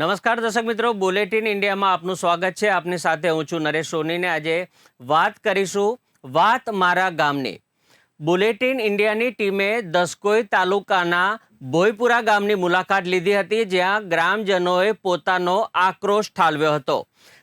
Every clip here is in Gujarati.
નમસ્કાર દર્શક મિત્રો, બુલેટિન ઇન્ડિયામાં આપનું સ્વાગત છે. આપની સાથે હું છું નરેશ સોનીને આજે વાત કરીશું વાત મારા ગામની. બુલેટિન ઇન્ડિયાની ટીમે દસકોઈ તાલુકાના ભોયપુરા ગામની મુલાકાત લીધી હતી, જ્યાં ગ્રામજનોએ પોતાનો આક્રોશ ઠાલવ્યો હતો.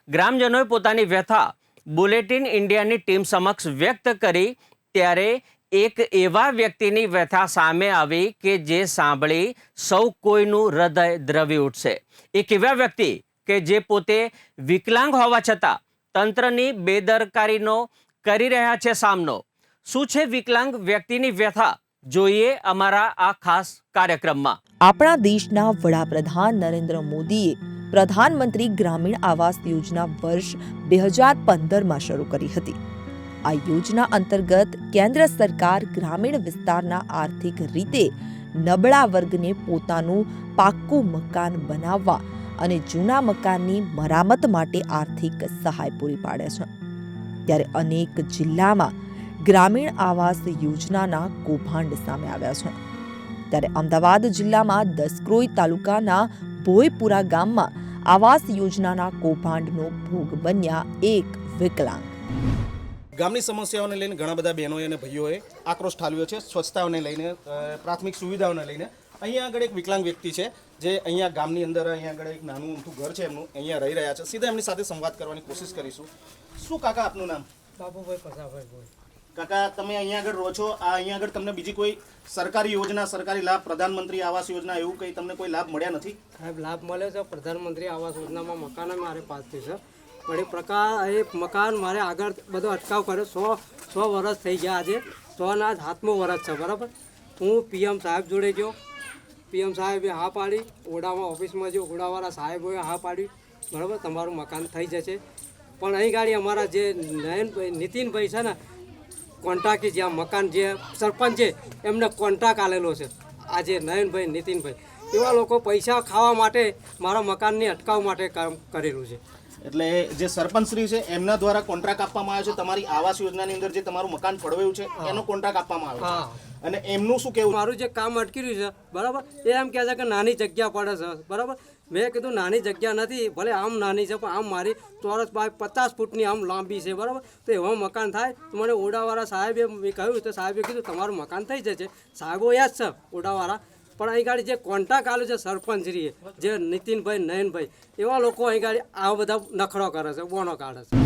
ગ્રામજનોએ પોતાની વ્યથા બુલેટિન ઇન્ડિયાની ટીમ સમક્ષ વ્યક્ત કરી, ત્યારે એક એવા વ્યક્તિની વ્યથા સામે આવી કે જે સાંભળી સૌ કોઈનું હૃદય દ્રવી ઉઠશે. એક એવા વ્યક્તિ કે જે પોતે વિકલાંગ હોવા છતાં તંત્રની બેદરકારીનો કરી રહ્યા છે સામનો. શું છે વિકલાંગ વ્યક્તિની વ્યથા? જોઈએ અમારા આ ખાસ કાર્યક્રમમાં. આપણા દેશના વડાપ્રધાન નરેન્દ્ર મોદીએ પ્રધાનમંત્રી ગ્રામીણ આવાસ યોજના વર્ષ બે હજાર પંદરમાં શરૂ કરી હતી. આ યોજના અંતર્ગત કેન્દ્ર સરકાર ગ્રામીણ વિસ્તારના આર્થિક રીતે નબળા વર્ગને પોતાનું પાક્કું મકાન બનાવવા અને જૂના મકાનની મરામત માટે આર્થિક સહાય પૂરી પાડે છે. ત્યારે અનેક જિલ્લામાં ગ્રામીણ આવાસ યોજનાના કૌભાંડ સામે આવ્યા છે. ત્યારે અમદાવાદ જિલ્લામાં દસક્રોઈ તાલુકાના ભોયપુરા ગામમાં આવાસ યોજનાના કૌભાંડનો ભોગ બન્યા એક વિકલાંગ. ગામની સમસ્યાઓને લઈને ઘણા બધા બહેનોએ અને ભાઈઓએ આક્રોશ ઠાલવ્યો છે સ્વચ્છતાઓને લઈને પ્રાથમિક સુવિધાઓને લઈને. અહીંયા આગળ એક વિકલાંગ વ્યક્તિ છે જે અહીંયા ગામની અંદર અહીંયા આગળ એક નાનું ઊંધું ઘર છે એમનું અહીંયા રહી રહ્યા છે. સીધા એમની સાથે સંવાદ કરવાની કોશિશ કરીશું. શું કાકા આપનું નામ? બાબુભાઈ પસાભાઈ બોલ. કાકા તમે અહીંયા આગળ રહો છો. આ અહીંયા આગળ તમને બીજી કોઈ સરકારી યોજના સરકારી લાભ પ્રધાનમંત્રી આવાસ યોજના એવું કંઈ તમને કોઈ લાભ મળ્યા નથી? સાહેબ લાભ મળ્યો છે. પ્રધાનમંત્રી આવાસ યોજનામાં મકાન મારે પાસ થયું છે. પણ એ પ્રકાર, એ મકાન મારે આગળ બધો અટકાવ કર્યો. સો સો વર્ષ થઈ ગયા આજે. સોના જ હાથમો વર્ષ છે, બરાબર? હું પીએમ સાહેબ જોડે ગયો. પીએમ સાહેબે હા પાડી. ઓડામાં ઓફિસમાં જો ઓડાવાળા સાહેબોએ હા પાડી. બરાબર? તમારું મકાન થઈ જશે. પણ અહીં ગાડી અમારા જે નયનભાઈ નીતિનભાઈ છે ને કોન્ટ્રાક્ટ જ્યાં મકાન જે સરપંચ છે, એમને કોન્ટ્રાક્ટ આલેલો છે. આજે નયનભાઈ નીતિનભાઈ એવા લોકો પૈસા ખાવા માટે મારા મકાનની અટકાવ માટે કામ કરેલું છે. એટલે જે સરપંચશ્રી છે એમના દ્વારા કોન્ટ્રાક્ટ આપવામાં આવ્યો છે. તમારી આવાસ યોજનાની અંદર જે તમારું મકાન ફળવાયું છે એનો કોન્ટ્રાક્ટ આપવામાં આવ્યો છે. અને એમનું શું કેવું મારું જે કામ અટકી રહ્યું છે બરાબર? એ એમ કહે છે કે નાની જગ્યા પડે છે બરાબર? મેં કીધું નાની જગ્યા નથી ભલે આમ નાની છે પણ આમ મારી ચોરસ બાય પચાસ ફૂટની આમ લાંબી છે બરાબર? તો એવા મકાન થાય. તો મને ઓડાવાળા સાહેબે કહ્યું તો સાહેબે કીધું તમારું મકાન થઈ જશે. સાહેબો યાદ છે ઓડાવાળા પણ અહીં ગાડી જે કોન્ટ્રાક્ટ આલ્યો છે સરપંચરીએ જે નીતિનભાઈ નયનભાઈ એવા લોકો અહીં ગાડી આવા બધા નખરો કરે છે બોનો કાઢે છે.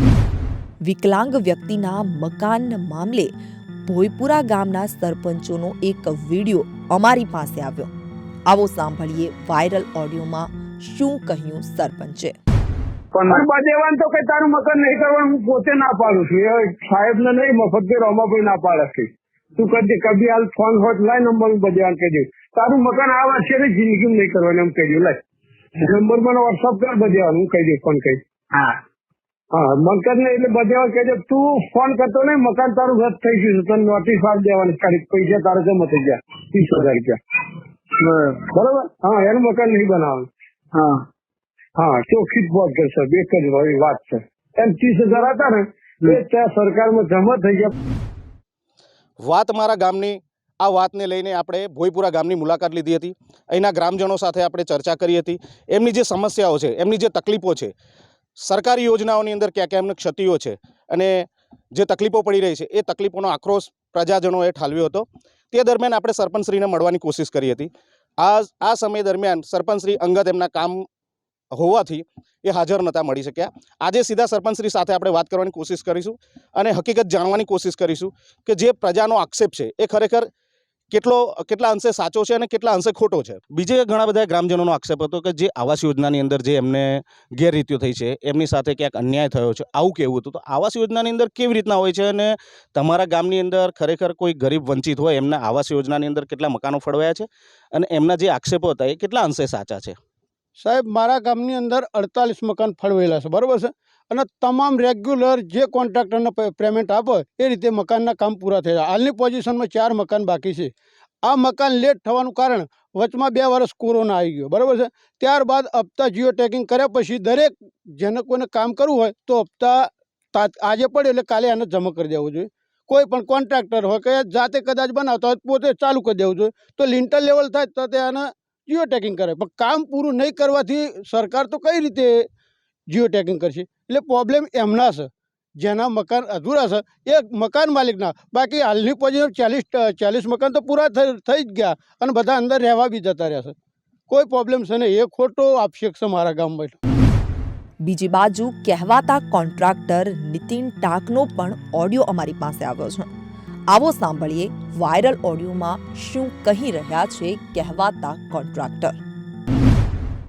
વિકલાંગ વ્યક્તિના મકાન મામલે ભોયપુરા ગામના સરપંચોનો એક વિડિયો અમારી પાસે આવ્યો. આવો સાંભળીએ વાયરલ ઓડિયોમાં શું કહ્યું સરપંચે. પણ બાદેવાન તો કે તારું મકાન નહીં કરવાનું હું પોતે ના પાડું છું. એ સાહેબ ને નહીં મફત કે રોમાભાઈ ના પાડે છે. તું કરજે કભી હાલ ફોન હોટ લાય નંબર બદેવાન કહી દઉં તારું મકાન આ વર્ષે ને જિંદગી નહીં કરવાની એમ કહી દઉં. લાય નંબર મને વોટ્સઅપ કર બદેવાન હું કહી દઉં ફોન કહી હા. હા મકાન ને એટલે બદેવાન કહી દે તું ફોન કરતો નહીં મકાન તારું રદ થઈ ગયું છે. તને નોટિસ આપી દેવાની. તારીખ પૈસા તારે જમા થઈ ગયા. ત્રીસ હજાર રૂપિયા. બરોબર. હા એનું મકાન નહીં બનાવવાનું. હા. હા ચોખ્ખી જ વાત કરશે એક જ વાત છે. એમ ત્રીસ હજાર હતા ને એ ત્યાં સરકારમાં જમા થઈ ગયા. વાત મારા ગામની આ વાતને લઈને આપણે ભોયપુરા ગામની મુલાકાત લીધી હતી. અહીંના ગ્રામજનો સાથે આપણે ચર્ચા કરી હતી. એમની જે સમસ્યાઓ છે, એમની જે તકલીફો છે, સરકારી યોજનાઓની અંદર ક્યાં ક્યાં એમને ક્ષતિઓ છે અને જે તકલીફો પડી રહી છે, એ તકલીફોનો આક્રોશ પ્રજાજનોએ ઠાલવ્યો હતો. તે દરમિયાન આપણે સરપંચશ્રીને મળવાની કોશિશ કરી હતી. આ આ સમય દરમિયાન સરપંચશ્રી અંગત એમના કામ હોવાથી એ હાજર નહોતા મળી શક્યા. આજે સીધા સરપંચશ્રી સાથે આપણે વાત કરવાની કોશિશ કરીશું અને હકીકત જાણવાની કોશિશ કરીશું કે જે પ્રજાનો આક્ષેપ છે, એ ખરેખર કેટલો, કેટલા અંશે સાચો છે અને કેટલા અંશે ખોટો છે? બીજે ઘણા બધા ગ્રામજનોનો આક્ષેપ હતો કે જે આવાસ યોજનાની અંદર જે એમને ગેરરીતિઓ થઈ છે, એમની સાથે ક્યાંક અન્યાય થયો છે, આવું કેવું હતું. તો આવાસ યોજનાની અંદર કેવી રીતના હોય છે અને તમારા ગામની અંદર ખરેખર કોઈ ગરીબ વંચિત હોય, એમના આવાસ યોજનાની અંદર કેટલા મકાનો ફળવાયા છે? અને એમના જે આક્ષેપો હતા, એ કેટલા અંશે સાચા છે? સાહેબ, મારા ગામની અંદર અડતાલીસ મકાન ફળવેલા છે, બરાબર છે? અને તમામ રેગ્યુલર જે કોન્ટ્રાક્ટરને પેમેન્ટ આપે, એ રીતે મકાનના કામ પૂરા થયા હાલની પોઝિશનમાં ચાર મકાન બાકી છે. આ મકાન લેટ થવાનું કારણ વચમાં બે વર્ષ કોરોના આવી ગયો. બરાબર છે? ત્યારબાદ હપ્તા જીઓ ટેકિંગ કર્યા પછી દરેક જેને કોઈને કામ કરવું હોય તો હપ્તા આજે પડે એટલે કાલે આને જમા કરી દેવું જોઈએ. કોઈ પણ કોન્ટ્રાક્ટર હોય કે જાતે કદાચ બનાવતા હોય પોતે ચાલુ કરી દેવું જોઈએ. તો લિન્ટર લેવલ થાય તો તે આને જીઓ ટેકિંગ કરે. પણ કામ પૂરું નહીં કરવાથી સરકાર તો કઈ રીતે જીઓ ટેકિંગ કરશે. એટલે પ્રોબ્લેમ એમના છે. જેના મકાન અધૂરા છે. એ મકાન માલિકના. બાકી હાલની પોઝિશન ચાલીસ ચાલીસ મકાન તો પૂરા થઈ જ ગયા અને બધા અંદર રહેવા બી જતા રહ્યા છે. કોઈ પ્રોબ્લેમ છે નહીં. એ ખોટો આક્ષેપ છે મારા ગામમાં બીજી બાજુ કહેવાતા કોન્ટ્રાક્ટર નીતિન ટાકનો પણ ઓડિયો અમારી પાસે આવ્યો છે. આવો સાંભળીએ વાયરલ ઓડિયોમાં શું કહી રહ્યા છે કહેવાતા કોન્ટ્રાક્ટર.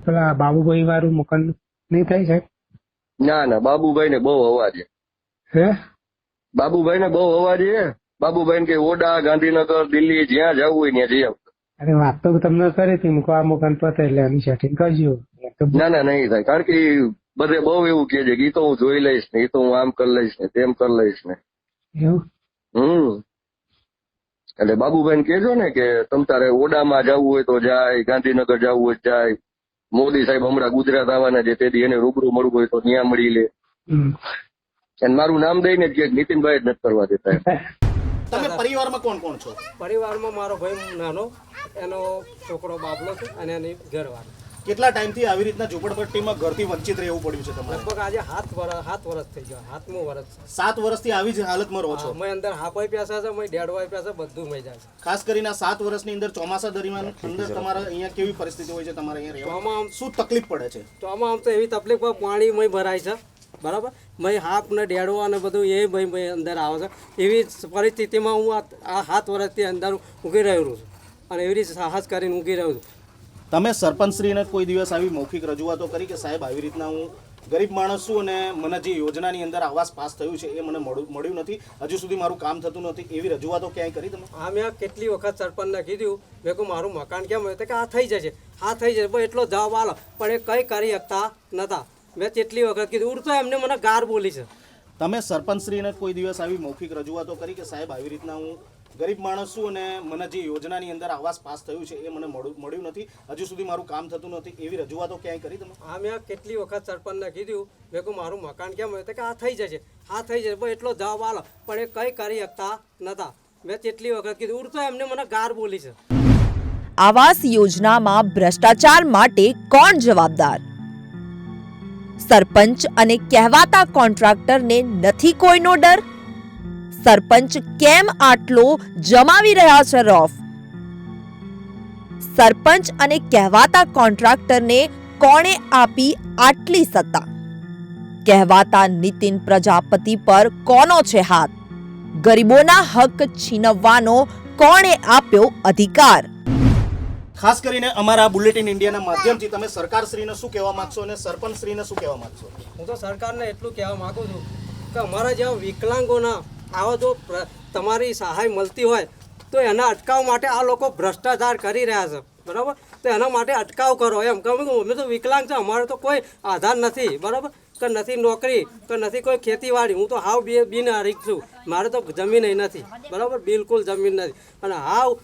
પેલા બાબુભાઈ વાળું મકાન નહીં થાય સાહેબ? ના ના બાબુભાઈ ને બહુ અવાજ હે? બાબુભાઈ ને બહુ અવાજ બાબુભાઈ કે ઓડા ગાંધીનગર દિલ્હી જ્યાં જવું હોય ત્યાં જઈ આવતો અરે વાત તો તમને કરી હતી મૂકવા અમુક મકાન એટલે એની સેટિંગ કરજો. ના ના નહીં થાય. કારણ કે બધે બહુ એવું કે છે કે ઈ તો હું જોઈ લઈશ ને ઈ તો હું આમ કરી લઈશ ને તેમ કરી લઈશ ને. એવું? હમ. એટલે બાબુભાઈ કેજો ને કે તમ તારે ઓડામાં જવું હોય તો જાય ગાંધીનગર જવું હોય જાય. મોદી સાહેબ હમણાં ગુજરાત આવવાના છે તેથી એને રૂબરૂ મળવું હોય તો ત્યાં મળી લે. અને મારું નામ દઈને જ કે નીતિનભાઈ જ નથી કરવા દેતા તમે પરિવારમાં કોણ કોણ છો? પરિવારમાં મારો ભાઈ નાનો એનો છોકરો બાબલો છે અને એની ઘરવાળી. કેટલા ટાઈમથી આવી રીતના ઝૂંપડપટ્ટીમાં ઘરથી વંચિત રહેવું પડ્યું છે તમારે? લગભગ આજે હાથ વર્ષ હાથ વર્ષ થઈ ગયો હાથમું વર્ષ સાત વર્ષથી આવી જ હાલતમાં રહો છો? મેં અંદર હાપાઈ પ્યાસા છે મેં દેડવાય પ્યાસા બધું મઈ જાય છે. ખાસ કરીને આ સાત વર્ષની અંદર ચોમાસા દરમિયાન અંદર તમારા અહીંયા કેવી પરિસ્થિતિ હોય છે તમારે અહીંયા રહેવામાં આમ શું તકલીફ પડે છે? તો આમાં આમ તો એવી તકલીફ પાણી મય ભરાય છે બરાબર? મય હાફ ને ડેડો અને બધું એ ભાઈ ભાઈ અંદર આવે છે. એવી પરિસ્થિતિમાં હું આ- હાથ સાત વર્ષથી અંદર ઊંઘી રહ્યો છું. અને એવી રીતે સાહસ કરીને ઊંઘી રહ્યો છું. તમે સરપંચશ્રીને કોઈ દિવસ આવી મૌખિક રજૂઆતો કરી કે સાહેબ આવી રીતના હું ગરીબ માણસ છું અને મને જે યોજનાની અંદર આવાસ પાસ થયું છે એ મને મળ્યું નથી. હજુ સુધી મારું કામ થતું નથી. એવી રજૂઆતો ક્યાંય કરી તમે? આ મેં કેટલી વખત સરપંચને કીધું મેં કહું મારું મકાન કેમ હોય? કે આ થઈ જશે. આ થઈ જશે બસ એટલો જવાબ આલો. પણ એ કંઈ કરી શકતા નતા. મેં કેટલી વખત કીધું ઉડતો એમને મને ગાર બોલી છે. તમે સરપંચશ્રીને કોઈ દિવસ આવી મૌખિક રજૂઆતો કરી કે સાહેબ આવી રીતના હું ગરીબ માણસ છું અને મને જે યોજનાની અંદર આવાસ પાસ થયું છે એ મને મળ્યું મળ્યું નથી. હજુ સુધી મારું કામ થતું નથી. એવી રજૂઆતો ક્યાંય કરી તમે? આ મેં કેટલી વખત સરપંચને કીધું. મેં કહું મારું મકાન કેમ હોય? કે આ થઈ જશે. આ થઈ જશે. બસ એટલો જવાબ આલો. પણ એ કંઈ કરી શકતા નતા. મેં કેટલી વખત કીધું ઉડતો એમને મને ગાર બોલી છે. આવાસ યોજનામાં ભ્રષ્ટાચાર માટે કોણ જવાબદાર? સરપંચ અને કહેવાતા કોન્ટ્રાક્ટરને નથી કોઈનો ડર? સરપંચ કેમ આટલો જમાવી રહ્યા છે રોફ? સરપંચ અને કહેવાતા કોન્ટ્રાક્ટરને કોણે આપી આટલી સત્તા? કહેવાતા નીતિન પ્રજાપતિ પર કોનો છે હાથ? ગરીબોના હક છીનવવાનો કોણે આપ્યો અધિકાર? ખાસ કરીને અમારા બુલેટિન ઇન્ડિયાના માધ્યમથી તમે સરકારશ્રીને શું કહેવા માંગશો અને સરપંચશ્રીને શું કહેવા માંગશો? હું તો સરકારને એટલું કહેવા માગું છું કે અમારા જેવા વિકલાંગોના આવા જો તમારી સહાય મળતી હોય, તો એના અટકાવ માટે આ લોકો ભ્રષ્ટાચાર કરી રહ્યા છે. બરાબર? તો એના માટે અટકાવ કરો. એમ કે અમે તો વિકલાંગ છે, અમારે તો કોઈ આધાર નથી. બરાબર? કે નથી નોકરી, કે નથી કોઈ ખેતીવાડી. હું તો હાવ બે બિનહારીક છું. મારે તો જમીન નથી. બરાબર? બિલકુલ જમીન નથી. અને હાવ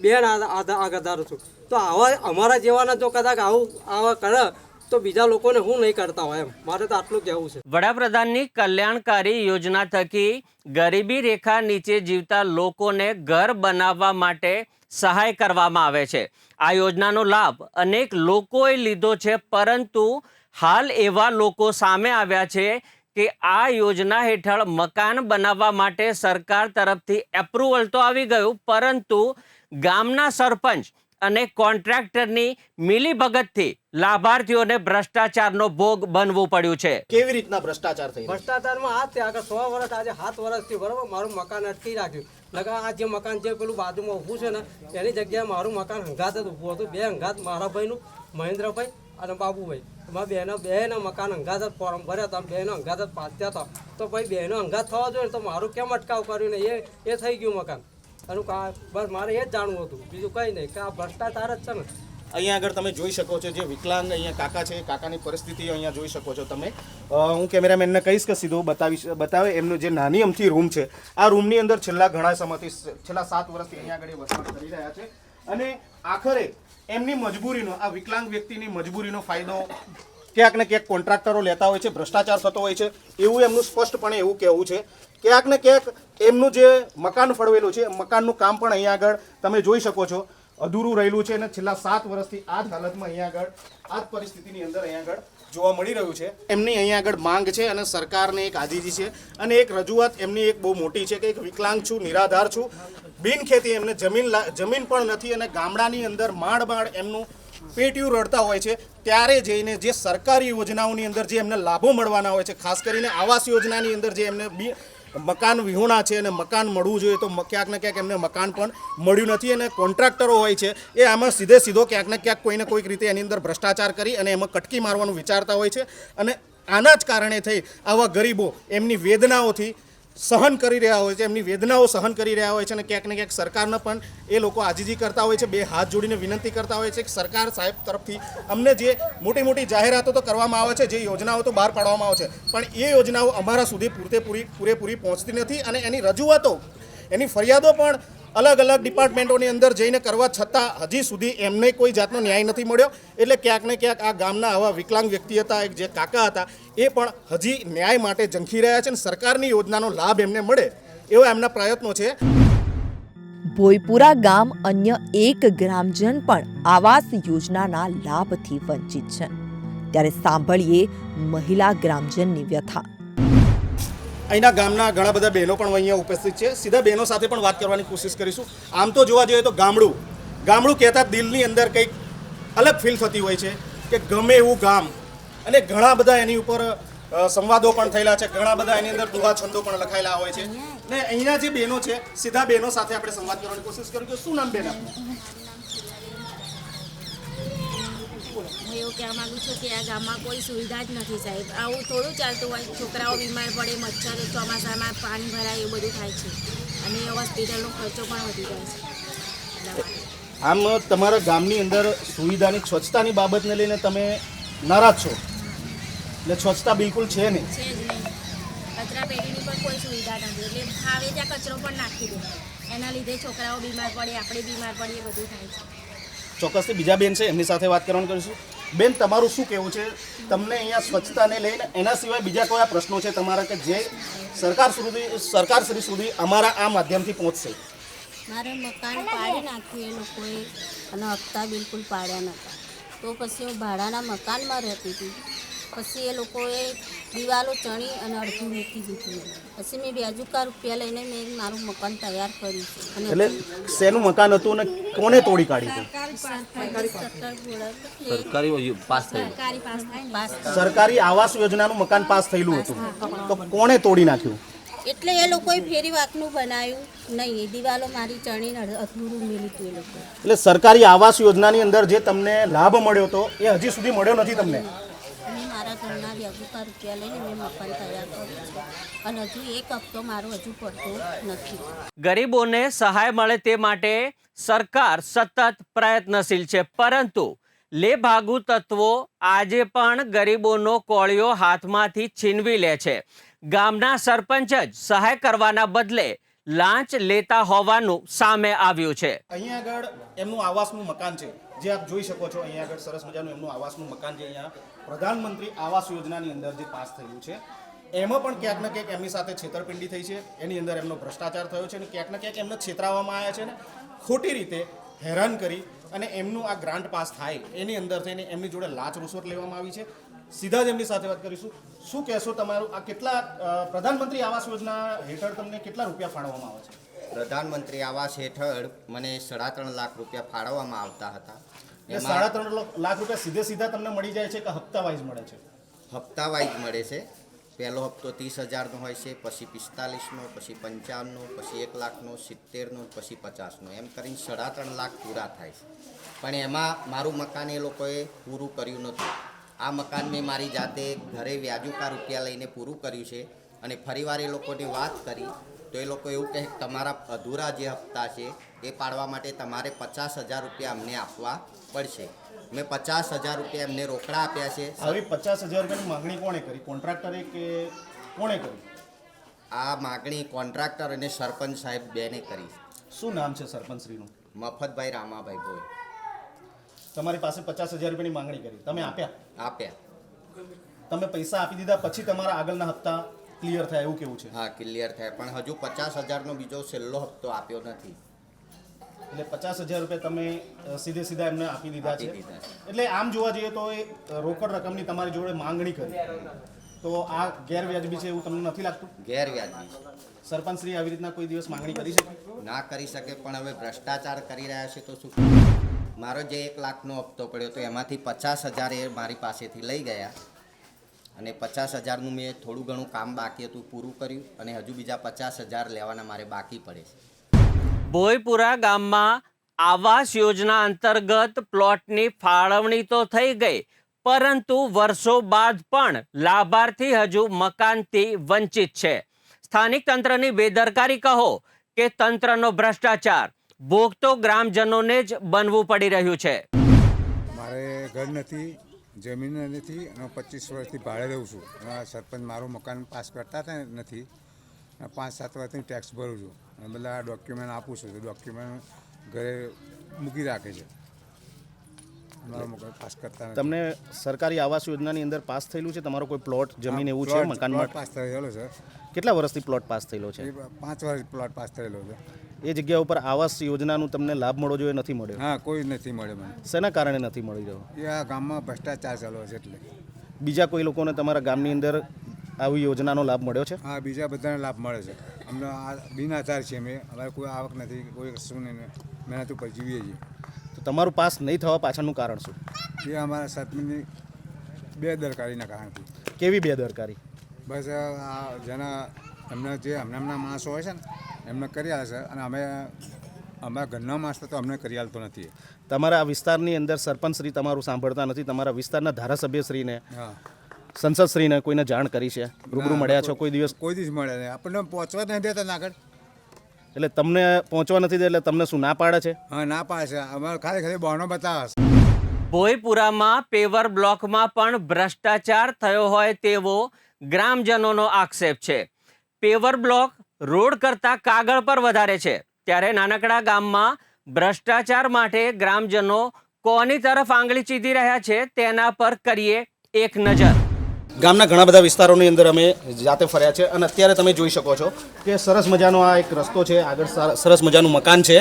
બેન આ- આધા- આધાર છું. તો આવા અમારા જેવાના જો કદાચ આવું આવા કરે તો બીજા લોકોને હું નહીં કરતા હોય એમ. મારે તો આટલું કહેવું છે. વડાપ્રધાનની કલ્યાણકારી યોજના થકી ગરીબી રેખા નીચે જીવતા લોકોને ઘર બનાવવા માટે સહાય કરવામાં આવે છે. આ યોજનાનો લાભ અનેક લોકોએ લીધો છે, પરંતુ હાલ એવા લોકો સામે આવ્યા છે કે આ યોજના હેઠળ મકાન બનાવવા માટે સરકાર તરફથી એપ્રુવલ તો આવી ગયું, પરંતુ ગામના સરપંચ અને કોન્ટ્રાક્ટરની મિલીભગતથી લાભાર્થીઓને ભ્રષ્ટાચારનો ભોગ બનવું પડ્યું છે. કેવી રીતના ભ્રષ્ટાચાર થઈ ભ્રષ્ટાચારમાં આ તે આગળ સો વર્ષ આજે સાત વર્ષથી બરોબર? મારું મકાન અટકી રાખ્યું. લગા આ જે મકાન જે પેલું બાજુમાં ઊભું છે ને એની જગ્યાએ મારું મકાન હંગાત જ ઊભું હતું. બે હંગાત મારા ભાઈનું મહેન્દ્રભાઈ અને બાબુભાઈ. એમાં બેનો બેના મકાન હંગાત જ ફોર્મ ભર્યા હતા બેનો હંગાત જ પાત્યા હતા. તો ભાઈ બેનો હંગાત થવા જોઈએ તો મારું કેમ અટકાવ કર્યું ને? એ એ થઈ ગયું મકાન. એનું કા બસ મારે એ જ જાણવું હતું. બીજું કંઈ નહીં, કે આ ભ્રષ્ટાચાર જ છે ને. અહીંયા આગળ તમે જોઈ શકો છો જે વિકલાંગ અહીંયા કાકા છે, કાકાની પરિસ્થિતિ અહીંયા જોઈ શકો છો તમે. હું કેમેરામેનને કહીશ કે સીધો બતાવીશ, બતાવે એમનું જે નાની અમથી રૂમ છે. આ રૂમની અંદર છેલ્લા ઘણા સમયથી છેલ્લા સાત વર્ષથી અહીંયા આગળ વસવાટ કરી રહ્યા છે. અને આખરે એમની મજબૂરીનો, આ વિકલાંગ વ્યક્તિની મજબૂરીનો ફાયદો ક્યાંક ને ક્યાંક કોન્ટ્રાક્ટરો લેતા હોય છે, ભ્રષ્ટાચાર થતો હોય છે. એવું એમનું સ્પષ્ટપણે એવું કહેવું છે ક્યાંક ને ક્યાંક એમનું જે મકાન ફળવેલું છે, મકાનનું કામ પણ અહીંયા આગળ તમે જોઈ શકો છો. અધૂરું રહેલું છે અને છેલ્લા સાત વર્ષથી આ જ હાલતમાં અહીંયા આગળ, આ જ પરિસ્થિતિની અંદર અહીંયા આગળ જોવા મળી રહ્યું છે. એમની અહીંયા આગળ માંગ છે અને સરકારને એક આજીજી છે અને એક રજૂઆત એમની એક બહુ મોટી છે કે એક વિકલાંગ છું, નિરાધાર છું. બિન ખેતી એમને જમીન જમીન પણ નથી અને ગામડાની અંદર માંડ માંડ એમનું પેટીયું રડતા હોય છે. ત્યારે જઈને જે સરકારી યોજનાઓની અંદર જે એમને લાભો મળવાના હોય છે, ખાસ કરીને આવાસ યોજનાની અંદર જે એમને મકાન વિહોણા છે અને મકાન મળવું જોઈએ, તો ક્યાંક ને ક્યાંક એમને મકાન પણ મળ્યું નથી અને કોન્ટ્રાક્ટરો હોય છે, એ આમાં સીધે સીધો ક્યાંક ને ક્યાંક કોઈને કોઈક રીતે એની અંદર ભ્રષ્ટાચાર કરી અને એમાં કટકી મારવાનું વિચારતા હોય છે. અને આના જ કારણે થઈ આવા ગરીબો એમની વેદનાઓથી સહન કરી રહ્યા હોય છે, એમની વેદનાઓ સહન કરી રહ્યા હોય છે અને ક્યાંક ને ક્યાંક સરકારને પણ એ લોકો આજીજી કરતા હોય છે, બે હાથ જોડીને વિનંતી કરતા હોય છે કે સરકાર સાહેબ તરફથી અમને જે મોટી મોટી જાહેરાતો તો કરવામાં આવે છે, જે યોજનાઓ તો બહાર પાડવામાં આવે છે, પણ એ યોજનાઓ અમારા સુધી પૂરતે પૂરી પૂરેપૂરી પહોંચતી નથી અને એની રજૂઆતો, એની ફરિયાદો પણ અલગ અલગ ડિપાર્ટમેન્ટોની અંદર જઈને કરવા છતાં હજી સુધી એમને કોઈ જાતનો ન્યાય નથી મળ્યો. એટલે ક્યાંક ને ક્યાંક આ ગામના આવા વિકલાંગ વ્યક્તિ હતા, એક જે કાકા હતા, એ પણ હજી ન્યાય માટે ઝંખી રહ્યા છે અને સરકારની યોજનાનો લાભ એમને મળે એવા એમના પ્રયત્નો છે. ભોયપુરા ગામ અન્ય એક ગ્રામજન પણ આવાસ યોજનાના લાભથી વંચિત છે. ત્યારે સાંભળીએ મહિલા ગ્રામજનની વ્યથા. અહીંના ગામના ઘણા બધા બહેનો પણ અહીંયા ઉપસ્થિત છે. સીધા બહેનો સાથે પણ વાત કરવાની કોશિશ કરીશું. આમ તો જોવા જઈએ તો ગામડું ગામડું કહેતા દિલની અંદર કંઈક અલગ ફીલ થતી હોય છે કે ગમે એવું ગામ. અને ઘણા બધા એની ઉપર સંવાદો પણ થયેલા છે. ઘણા બધા એની અંદર દુવા છંદો પણ લખાયેલા હોય છે. ને અહીંયા જે બહેનો છે, સીધા બહેનો સાથે આપણે સંવાદ કરવાની કોશિશ કરીશું શું નામ બેન આપનું? હું એવું કહેવા માંગુ છું કે આ ગામમાં કોઈ સુવિધા જ નથી સાહેબ. આવું થોડું ચાલતું હોય છોકરાઓ બીમાર પડે મચ્છર ચોમાસામાં પાણી ભરાય એવું બધું થાય છે. અને હોસ્પિટલનો ખર્ચો પણ વધી જાય છે. આમ તમારા ગામની અંદર સુવિધાની સ્વચ્છતાની બાબતને લઈને તમે નારાજ છો. એટલે સ્વચ્છતા બિલકુલ છે નહીં. છે જ નહીં. કચરા પેટીની પણ કોઈ સુવિધા નથી. એટલે આવે ત્યાં કચરો પણ નાખી દે. એના લીધે છોકરાઓ બીમાર પડે આપણે બીમાર પડીએ બધું થાય છે. ચોક્કસથી બીજા બેન છે, એમની સાથે વાત કરવાનું કરીશું. બેન, તમારું શું કહેવું છે? તમને અહીંયા સ્વચ્છતાને લઈને, એના સિવાય બીજા કયા પ્રશ્નો છે તમારા કે જે સરકાર સુધી, સરકાર શ્રી સુધી અમારા આ માધ્યમથી પહોંચશે? મારે મકાન પાડી નાખ્યું એ લોકોએ અને હપ્તા બિલકુલ પાડ્યા નહોતા. તો પછી હું ભાડાના મકાનમાં રહેતી હતી. પછી એ લોકોએ દિવાલો ચણી અને અડધું મૂકી દીધું પછી મેં વ્યાજુકા રૂપિયા લઈને મેં મારું મકાન તૈયાર કર્યું છે. અને એટલે શેનું મકાન હતું ને કોને તોડી કાઢ્યું સરકારી સરકાર બોલાવે સરકારી પાસ થાય. સરકારી આવાસ યોજનાનું મકાન પાસ થયેલું હતું. તો કોણે તોડી નાખ્યું? એટલે એ લોકોએ ફેરી વાકનું બનાવ્યું નહીં. દિવાલો મારી ચણી અધૂરું મેલી હતું એ લોકો એટલે સરકારી આવાસ યોજનાની અંદર જે તમને લાભ મળ્યો હતો એ હજી સુધી મળ્યો નથી તમને? મારા ઘરના વ્યાજુકા રૂપિયા લઈને મેં મકાન તૈયાર કર્યું છે. અને હજુ એક હપ્તો મારો હજુ પડતો નથી. ગરીબોને સહાય મળે તે માટે સરકાર સતત પ્રયત્નશીલ છે. પરંતુ લેભાગુ તત્વો આજે પણ ગરીબોનો કોળિયો હાથમાંથી છીનવી લે છે. ગામના સરપંચ જ સહાય કરવાના બદલે લાંચ લેતા હોવાનું સામે આવ્યું છે. અહીંયા આગળ એમનું આવાસનું મકાન છે. જે આપ જોઈ શકો છો અહીંયા આગળ સરસ મજાનું એમનું આવાસનું મકાન છે અહીંયા. પ્રધાનમંત્રી આવાસ યોજનાની અંદર જે પાસ થયું છે, એમાં પણ ક્યાંક ને ક્યાંક એમની સાથે છેતરપિંડી થઈ છે, એની અંદર એમનો ભ્રષ્ટાચાર થયો છે અને ક્યાંક ને ક્યાંક એમને છેતરાવવામાં આવ્યા છે ને ખોટી રીતે હેરાન કરી અને એમનું આ ગ્રાન્ટ પાસ થાય, એની અંદર થઈને એમની જોડે લાચ રૂશ્વત લેવામાં આવી છે. સીધા જ એમની સાથે વાત કરીશું. શું કહેશો તમારું? આ કેટલા પ્રધાનમંત્રી આવાસ યોજના હેઠળ તમને કેટલા રૂપિયા ફાળવવામાં આવે છે? પ્રધાનમંત્રી આવાસ હેઠળ મને સાડા ત્રણ લાખ રૂપિયા ફાળવવામાં આવતા હતા. સાડા ત્રણ લાખ રૂપિયા સીધે સીધા તમને મળી જાય છે કે હપ્તા વાઇઝ મળે છે? હપ્તા વાઇઝ મળે છે. પહેલો હપ્તો ત્રીસ હજારનો હોય છે પછી પિસ્તાલીસનો પછી પંચાવનનો પછી એક લાખનો સિત્તેરનો પછી પચાસનો એમ કરીને સાડા ત્રણ લાખ પૂરા થાય છે. પણ એમાં મારું મકાન એ લોકોએ પૂરું કર્યું નહોતું. આ મકાન મેં મારી જાતે ઘરે વ્યાજુકા રૂપિયા લઈને પૂરું કર્યું છે અને ફરીવાર એ લોકોની વાત કરી તો એ લોકો એવું કહે કે તમારા અધૂરા જે હપ્તા છે એ પાડવા માટે તમારે પચાસ હજાર રૂપિયા અમને આપવા પડશે. મેં પચાસ હજાર રૂપિયા એમને રોકડા આપ્યા છે. આવી પચાસ હજાર રૂપિયાની માંગણી કોણે કરી? કોન્ટ્રાક્ટરે કે કોણે કરી? આ માગણી કોન્ટ્રાક્ટર અને સરપંચ સાહેબ બેને કરી. શું નામ છે સરપંચશ્રીનું? મફતભાઈ રામાભાઈ ભોઈ તમારી પાસે પચાસ હજાર રૂપિયાની માંગણી કરી. તમે આપ્યા? આપ્યા. તમે પૈસા આપી દીધા પછી તમારા આગળના હપ્તા ક્લિયર થાય એવું કેવું છે? હા ક્લિયર થાય. પણ હજુ પચાસ હજારનો બીજો છેલ્લો હપ્તો આપ્યો નથી. એટલે પચાસ હજાર રૂપિયા તમે સીધે સીધા એમને આપી દીધા છે. એટલે આમ જોવા જઈએ તો એ રોકડ રકમની તમારી જોડે માંગણી કરી. તો આ ગેરવ્યાજબી છે એવું તમને નથી લાગતું? ગેરવ્યાજબી છે. સરપંચશ્રી આવી રીતના કોઈ દિવસ માંગણી કરી શકે? ના કરી શકે પણ હવે ભ્રષ્ટાચાર કરી રહ્યા છે તો શું? મારો જે એક લાખનો હપ્તો પડ્યો તો એમાંથી પચાસ હજાર એ મારી પાસેથી લઈ ગયા. અને પચાસ હજારનું મેં થોડું ઘણું કામ બાકી હતું પૂરું કર્યું અને હજુ બીજા પચાસ હજાર લેવાના મારે બાકી પડે છે. ભોયપુરા ગામમાં આવાસ યોજના અંતર્ગત પ્લોટની ફાળવણી તો થઈ ગઈ પરંતુ વર્ષો બાદ પણ લાભાર્થી હજુ મકાનથી વંચિત છે. સ્થાનિક તંત્રની બેદરકારી કહો કે તંત્રનો ભ્રષ્ટાચાર ભોગતો ગ્રામજનોને જ બનવું પડી રહ્યું છે. મારે ઘર નથી જમીન નથી અને પચીસ વર્ષથી ભાડે રહું છું. અને સરપંચ મારું મકાન પાસ કરતા હતા નથી. પાંચ, સાત વર્ષથી ટેક્સ ભરું છું. અને બધા ડોક્યુમેન્ટ આપું છું. તો ડોક્યુમેન્ટ ઘરે મૂકી રાખે છે. પાસ કરતા તમને સરકારી આવાસ યોજનાની અંદર પાસ થયેલું છે? તમારો કોઈ પ્લોટ જમીન એવું છે પ્લોટ- મકાન પ્લોટ પાસ થયેલો છે. કેટલા વર્ષથી પ્લોટ પાસ થયેલો છે? પાંચ વર્ષ પ્લોટ પાસ થયેલો છે. એ જગ્યા ઉપર આવાસ યોજનાનું તમને લાભ મળવો જોઈએ નથી મળ્યો? હા કોઈ નથી મળે મને. શેના કારણે નથી મળી રહ્યો? એ આ ગામમાં ભ્રષ્ટાચાર ચાલો છે એટલે. બીજા કોઈ લોકોને તમારા ગામની અંદર આવી યોજનાનો લાભ મળ્યો છે? હા બીજા બધાને લાભ મળે છે. અમને આ બિનાચાર છે અમે. અમારે કોઈ આવક નથી કોઈ કશું નહીં. મહેનત ઉપર જીવીએ છીએ. તો તમારું પાસ નહીં થવા પાછળનું કારણ શું? એ અમારા સાતમીની બેદરકારીના કારણથી. કેવી બેદરકારી? બસ આ જેના એમના જે એમના માણસો હોય છે ને એમને કરી આવે છે અને અમે અમારા ઘરના માણસ તો અમને કરી આલતો નથી તમારા વિસ્તારની અંદર સરપંચશ્રી તમારું સાંભળતા નથી તમારા વિસ્તારના ધારાસભ્યશ્રીને સંસદશ્રીને કોઈને જાણ કરી છે? રૂબરૂ મળ્યા છો કોઈ- દિવસ? કોઈ દિવસ મળે નહીં. આપણને પહોંચવા જ નહીં દેતા આગળ. એટલે તમને પહોંચવા નથી દે એટલે તમને શું ના પાડે છે? હા ના પાડે છે. અમારે ખાલી ખાલી બહાનો બતાવે છે. ભોયપુરામાં પેવર બ્લોકમાં પણ ભ્રષ્ટાચાર થયો હોય તેવો ગ્રામજનોનો આક્ષેપ છે. પેવર બ્લોક રોડ કરતાં કાગળ પર વધારે છે. ત્યારે નાનકડા ગામમાં ભ્રષ્ટાચાર માટે ગ્રામજનો કોની તરફ આંગળી ચીધી રહ્યા છે તેના પર કરીએ એક નજર. ગામના ઘણા બધા વિસ્તારોની અંદર અમે જાતે ફર્યા છે અને અત્યારે તમે જોઈ શકો છો કે સરસ મજાનો આ એક રસ્તો છે. આગળ સાર- સરસ મજાનું મકાન છે.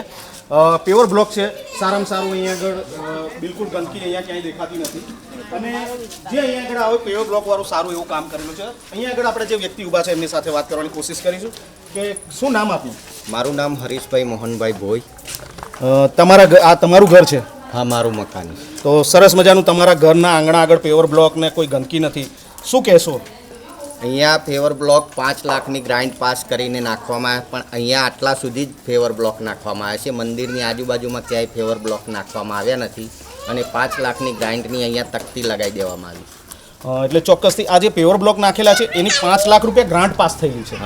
પ્યોર બ્લોક છે. સારામાં સારું અહીંયા આગળ બિલકુલ ગંદકી અહીંયા ક્યાંય દેખાતી નથી. અને જે અહીંયા આગળ આવે પ્યોર બ્લોક વાળું સારું એવું કામ કરેલું છે. અહીંયા આગળ આપણે જે વ્યક્તિ ઊભા છે એમની સાથે વાત કરવાની કોશિશ કરીશું કે શું નામ આપનું? મારું નામ હરીશભાઈ મોહનભાઈ ભોઈ. તમારા આ તમારું ઘર છે? હા મારું મકાન તો સરસ મજાનું તમારા ઘરના આંગણા આગળ પ્યોર બ્લોક ને કોઈ ગંદકી નથી. શું કહેશો? અહીંયા ફેવર બ્લોક પાંચ લાખની ગ્રાઇન્ડ પાસ કરીને નાખવામાં આવે પણ અહીંયા આટલા સુધી જ ફેવર બ્લોક નાખવામાં આવે છે. મંદિરની આજુબાજુમાં ક્યાંય ફેવર બ્લોક નાખવામાં આવ્યા નથી અને પાંચ લાખની ગ્રાઇન્ડની અહીંયા તકતી લગાવી દેવામાં આવી. એટલે ચોક્કસથી આ જે પેવર બ્લોક નાખેલા છે એની પાંચ લાખ રૂપિયા ગ્રાન્ટ પાસ થયેલી છે.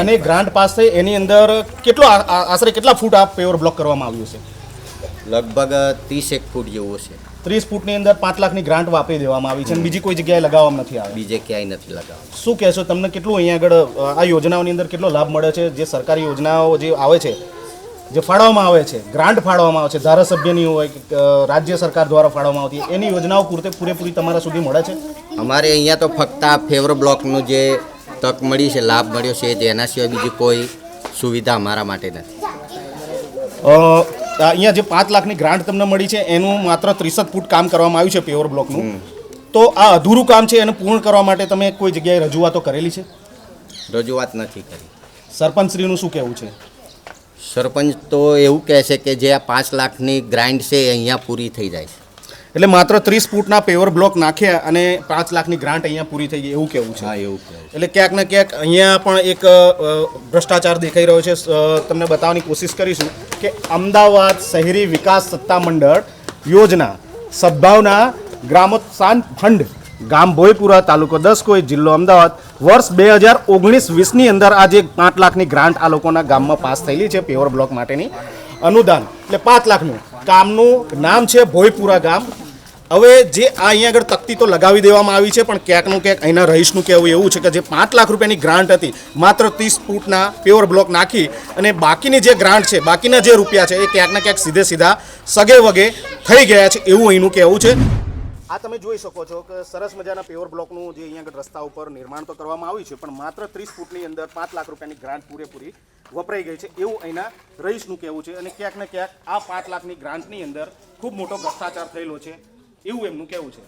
અને ગ્રાન્ટ પાસ થઈ એની અંદર કેટલો આશરે કેટલા ફૂટ આ પેવર બ્લોક કરવામાં આવ્યું છે? લગભગ ત્રીસ એક ફૂટ જેવો છે. ત્રીસ ફૂટની અંદર પાંચ લાખની ગ્રાન્ટ વાપરી દેવામાં આવી છે અને બીજી કોઈ જગ્યાએ લગાવવામાં નથી આવી. બીજે ક્યાંય નથી લગાવવામાં. શું કહેશો તમને કેટલું અહીંયા આગળ આ યોજનાઓની અંદર કેટલો લાભ મળે છે? જે સરકારી યોજનાઓ જે આવે છે જે ફાળવવામાં આવે છે ગ્રાન્ટ ફાળવવામાં આવે છે ધારાસભ્યની હોય કે રાજ્ય સરકાર દ્વારા ફાળવવામાં આવતી એની યોજનાઓ પૂરતે પૂરેપૂરી તમારા સુધી મળે છે? અમારે અહીંયા તો ફક્ત આ ફેવર બ્લોકનું જે તક મળી છે લાભ મળ્યો છે તે એના સિવાય બીજી કોઈ સુવિધા અમારા માટે નથી. અહીંયા જે પાંચ લાખની ગ્રાન્ટ તમને મળી છે એનું માત્ર ત્રીસઠ ફૂટ કામ કરવામાં આવ્યું છે પેવર બ્લોકનું તો આ અધૂરું કામ છે એને પૂર્ણ કરવા માટે તમે કોઈ જગ્યાએ રજૂઆતો કરેલી છે? રજૂઆત નથી કરી. સરપંચશ્રીનું શું કહેવું છે? સરપંચ તો એવું કહે છે કે જે આ પાંચ લાખની ગ્રાઇન્ડ છે એ અહીંયા પૂરી થઈ જાય છે. એટલે માત્ર ત્રીસ ફૂટના પેવર બ્લોક નાખ્યા અને પાંચ લાખની ગ્રાન્ટ અહીંયા પૂરી થઈ ગઈ એવું કેવું છે. હા એવું એટલે ક્યાંક ને ક્યાંક અહીંયા પણ એક ભ્રષ્ટાચાર દેખાઈ રહ્યો છે. તમને બતાવવાની કોશિશ કરીશું કે અમદાવાદ શહેરી વિકાસ સત્તા મંડળ યોજના સદભાવના ગ્રામોત્થાન ફંડ ગામ ભોયપુરા તાલુકો દસકોઈ જિલ્લો અમદાવાદ વર્ષ બે હજાર ઓગણીસ વીસની અંદર આજે પાંચ લાખની ગ્રાન્ટ આ લોકોના ગામમાં પાસ થયેલી છે પેવર બ્લોક માટેની અનુદાન. એટલે પાંચ લાખનું. કામનું નામ છે ભોયપુરા ગામ. હવે જે આ અહીંયા આગળ તકતી તો લગાવી દેવામાં આવી છે, પણ ક્યાંકનું ક્યાંક અહીંના રહીશનું કહેવું એવું છે કે જે પાંચ લાખ રૂપિયાની ગ્રાન્ટ હતી, માત્ર ત્રીસ ફૂટના પ્યોર બ્લોક નાખી અને બાકીની જે ગ્રાન્ટ છે, બાકીના જે રૂપિયા છે એ ક્યાંક ને ક્યાંક સીધે સીધા સગે વગે થઈ ગયા છે એવું અહીંનું કહેવું છે. આ તમે જોઈ શકો છો કે સરસ મજાના પેવર બ્લોકનું જે અહીંયા રસ્તા ઉપર નિર્માણ તો કરવામાં આવ્યું છે, પણ માત્ર ત્રીસ ફૂટની અંદર પાંચ લાખ રૂપિયાની ગ્રાન્ટ પૂરેપૂરી વપરાઈ ગઈ છે, એવું અહીંના રહીશનું કહેવું છે. અને ક્યાંક ને ક્યાંક આ પાંચ લાખની ગ્રાન્ટની અંદર ખૂબ મોટો ભ્રષ્ટાચાર થયેલો છે, એવું એમનું કહેવું છે.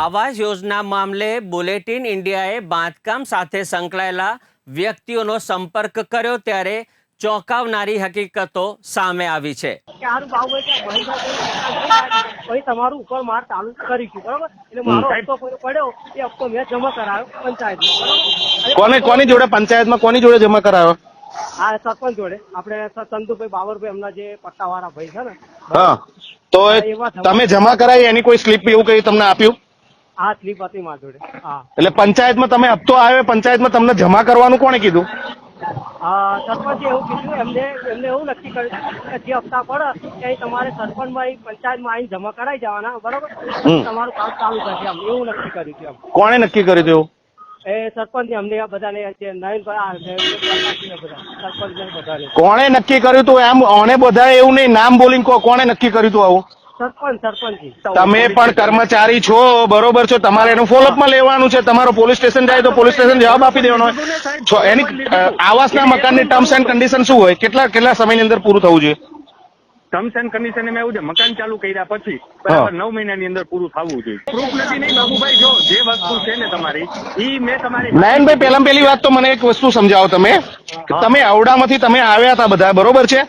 આવાસ યોજના મામલે બુલેટિન ઇન્ડિયાએ બાંધકામ સાથે સંકળાયેલા વ્યક્તિઓનો સંપર્ક કર્યો ત્યારે ચોંકાવનારી હકીકતો સામે આવી છે. કે હારું ભાવ હોય ત્યાં ભરી જાય પછી તમારું ઉપર માર ચાલુ કરીશું બરાબર? એટલે મારો હપ્તો પડ્યો એ હપ્તો મેં જમા કરાયો પંચાયતમાં કોને કોની જોડે પંચાયતમાં કોની જોડે જમા કરાયો? હા સરપંચ જોડે. આપણે ચંદુભાઈ બાવરભાઈ એમના જે પટ્ટાવાળા ભાઈ છે ને હા. તો તમે જમા કરાવી એની કોઈ સ્લીપ એવું કઈ તમને આપ્યું? આ સ્લીપ હતી મારા જોડે હા. એટલે પંચાયતમાં તમે હપ્તો આવ્યો પંચાયતમાં તમને જમા કરવાનું કોણે કીધું? સરપંચે એવું કીધું એમને એમને એવું નક્કી કર્યું કે જે હપ્તા પડે એ તમારે સરપંચમાં પંચાયતમાં આવીને જમા કરાવી જવાના બરાબર? તમારું કામ ચાલુ થશે એમ એવું નક્કી કર્યું એમ. કોણે નક્કી કર્યું હતું એ સરપંચ અમને બધાને કોણે નક્કી કર્યું હતું? એમ ઓને બધા એવું નહીં નામ બોલીને કોણે નક્કી કર્યું હતું આવું? તમે પણ કર્મચારી છો બરોબર છો તમારે એનું ફોલોઅપમાં લેવાનું છે તમારો પોલીસ સ્ટેશન જાય તો પોલીસ સ્ટેશન જવાબ આપી દેવાનો હોય. છો એની આવાસના મકાનની ટર્મ્સ એન્ડ કન્ડિશન શું હોય? કેટલા કેટલા સમયની અંદર પૂરું થવું જોઈએ? ટર્મ્સ એન્ડ કન્ડિશન એમાં એવું છે મકાન ચાલુ કર્યા પછી બરાબર નવ મહિનાની અંદર પૂરું થવું જોઈએ. પ્રૂફ નથી નહીં બાબુભાઈ જો જે વસ્તુ છે ને તમારી ઈ મેં તમારી નયનભાઈ પહેલા પહેલી વાત તો મને એક વસ્તુ સમજાવો તમે. તમે આવડામાંથી તમે આવ્યા હતા બધા બરોબર છે.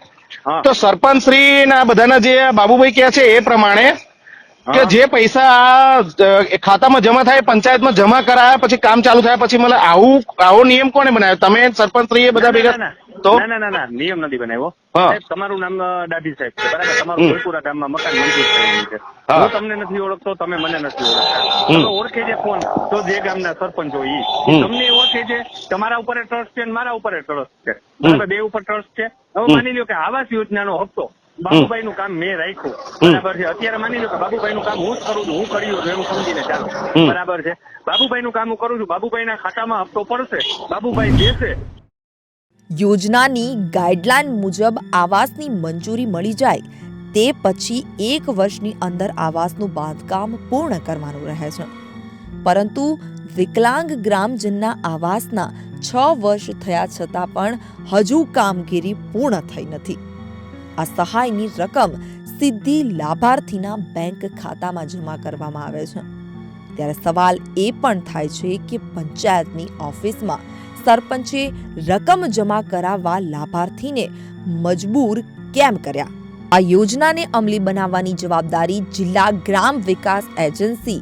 તો સરપંચ શ્રી ના બધાના જે બાબુભાઈ કહે છે એ પ્રમાણે કે જે પૈસા આ, ખાતામાં જમા થાય પંચાયતમાં જમા કરાયા પછી કામ ચાલુ થયા પછી મને આવું આવો નિયમ કોને બનાવ્યો? તમે સરપંચ શ્રી એ બધા ભેગા તો? ના ના ના ના નિયમ નથી બનાવ્યો. સાહેબ તમારું નામ દાદી સાહેબ છે બરાબર? તમારું ગોલપુરા ગામમાં મકાન મંજૂર થયેલું છે. હું. તમને નથી ઓળખતો તમે મને નથી ઓળખતા. તમે ઓળખે છે કોણ? તો જે ગામના સરપંચ હોય ઈ. તમને ઓળખે છે તમારા ઉપર ટ્રસ્ટ છે મારા ઉપર ટ્રસ્ટ છે. બરાબર? બે ઉપર ટ્રસ્ટ છે. હવે માની લો કે આવાસ યોજનાનો હપ્તો બાબુભાઈ નું કામ મેં રાખ્યું. બરાબર છે? અત્યારે માની લો કે બાબુભાઈ નું કામ હું જ કરું છું હું કર્યું છું એવું સમજીને ચાલો. બરાબર છે? બાબુભાઈ નું કામ હું કરું છું બાબુભાઈ ના ખાતામાં હપ્તો પડશે બાબુભાઈ દેશે યોજનાની ગાઈડલાઈન મુજબ આવાસની મંજૂરી મળી જાય, તે પછી એક વર્ષની અંદર આવાસનું બાંધકામ પૂર્ણ કરવાનું રહે છે. પરંતુ વિકલાંગ ગ્રામજનના આવાસના છ વર્ષ થયા છતાં પણ હજુ કામગીરી પૂર્ણ થઈ નથી. આ સહાયની રકમ સીધી લાભાર્થીના બેંક ખાતામાં જમા કરવામાં આવે છે. ત્યારે સવાલ એ પણ થાય છે કે પંચાયતની ઓફિસમાં સરપંચે રકમ જમા કરાવવા લાભાર્થીને મજબૂર કેમ કર્યા? આ યોજનાને અમલી બનાવવાની જવાબદારી જિલ્લા ગ્રામ વિકાસ એજન્સી,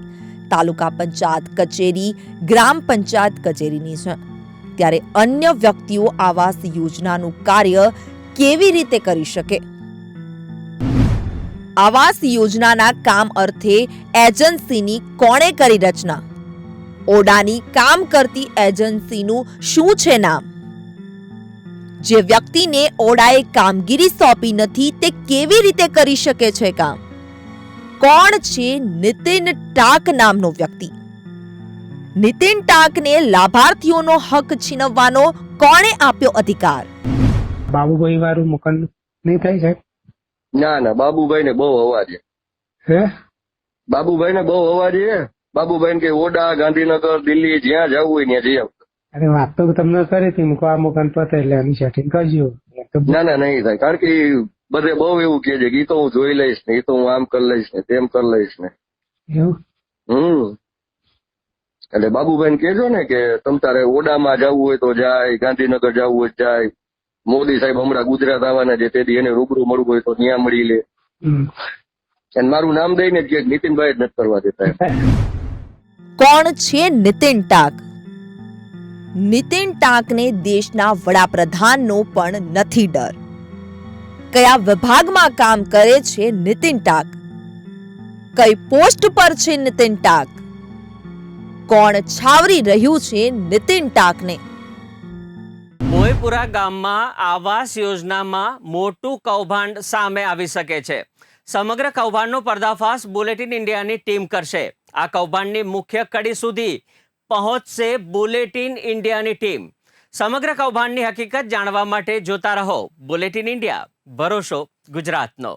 તાલુકા પંચાયત કચેરી, ગ્રામ પંચાયત કચેરીની છે. ત્યારે અન્ય વ્યક્તિઓ આવાસ યોજનાનું કાર્ય કેવી રીતે કરી શકે? આવાસ યોજનાના કામ અર્થે એજન્સીની કોણે કરી રચના? ઓડાની કામ કરતી એજન્સીનું શું છે નામ? જે વ્યક્તિને ઓડાએ કામગીરી સોંપી નથી તે કેવી રીતે કરી શકે છે કામ? કોણ છે નિતિન ટાક નામનો વ્યક્તિ? નિતિન ટાકને લાભાર્થીઓનો હક છીનવવાનો કોણે આપ્યો અધિકાર? બાબુભાઈ વાળું મકાન નહીં થાય સાહેબ? ના ના બાબુભાઈ ને બહુ અવાજ હે? બાબુભાઈ ને બહુ અવાજ છે? બાબુભાઈ કે ઓડા ગાંધીનગર દિલ્હી જ્યાં જવું હોય ત્યાં જઈ આવતા અરે વાત તો તમને કરી હતી મૂકો આ મકાન પતે એટલે એની સેટિંગ કરજો. ના ના નહીં થાય. કારણ કે બધે બહુ એવું કે છે કે તો હું જોઈ લઈશ ને ઈ તો હું આમ કરી લઈશ ને તેમ કરી લઈશ ને. એવું? હમ. એટલે બાબુભાઈ કેજો ને કે તમ તારે ઓડામાં જવું હોય તો જાય ગાંધીનગર જવું હોય જાય. મોદી સાહેબ હમણાં ગુજરાત આવવાના છે તેથી એને રૂબરૂ મળવું હોય તો ત્યાં મળી લે. અને મારું નામ દઈને જ કે નીતિનભાઈ જ નથી કરવા દેતા. કોણ છે નીતિન ટાક? નીતિન ટાંકને દેશના વડાપ્રધાનનો પણ નથી ડર. કયા વિભાગમાં કામ કરે છે નીતિન ટાક? કઈ પોસ્ટ પર છે નીતિન ટાક? કોણ છાવરી રહ્યું છે નીતિન ટાકને? મોયપુરા ગામમાં આવાસ યોજનામાં મોટું કૌભાંડ સામે આવી શકે છે. સમગ્ર કૌભાંડનો પર્દાફાશ બુલેટિન ઇન્ડિયાની ટીમ કરશે. આ કૌભાંડની મુખ્ય કડી સુધી પહોંચશે બુલેટિન ઇન્ડિયાની ટીમ. સમગ્ર કૌભાંડની હકીકત જાણવા માટે જોતા રહો. બુલેટિન ઇન્ડિયા, ભરોસો ગુજરાતનો.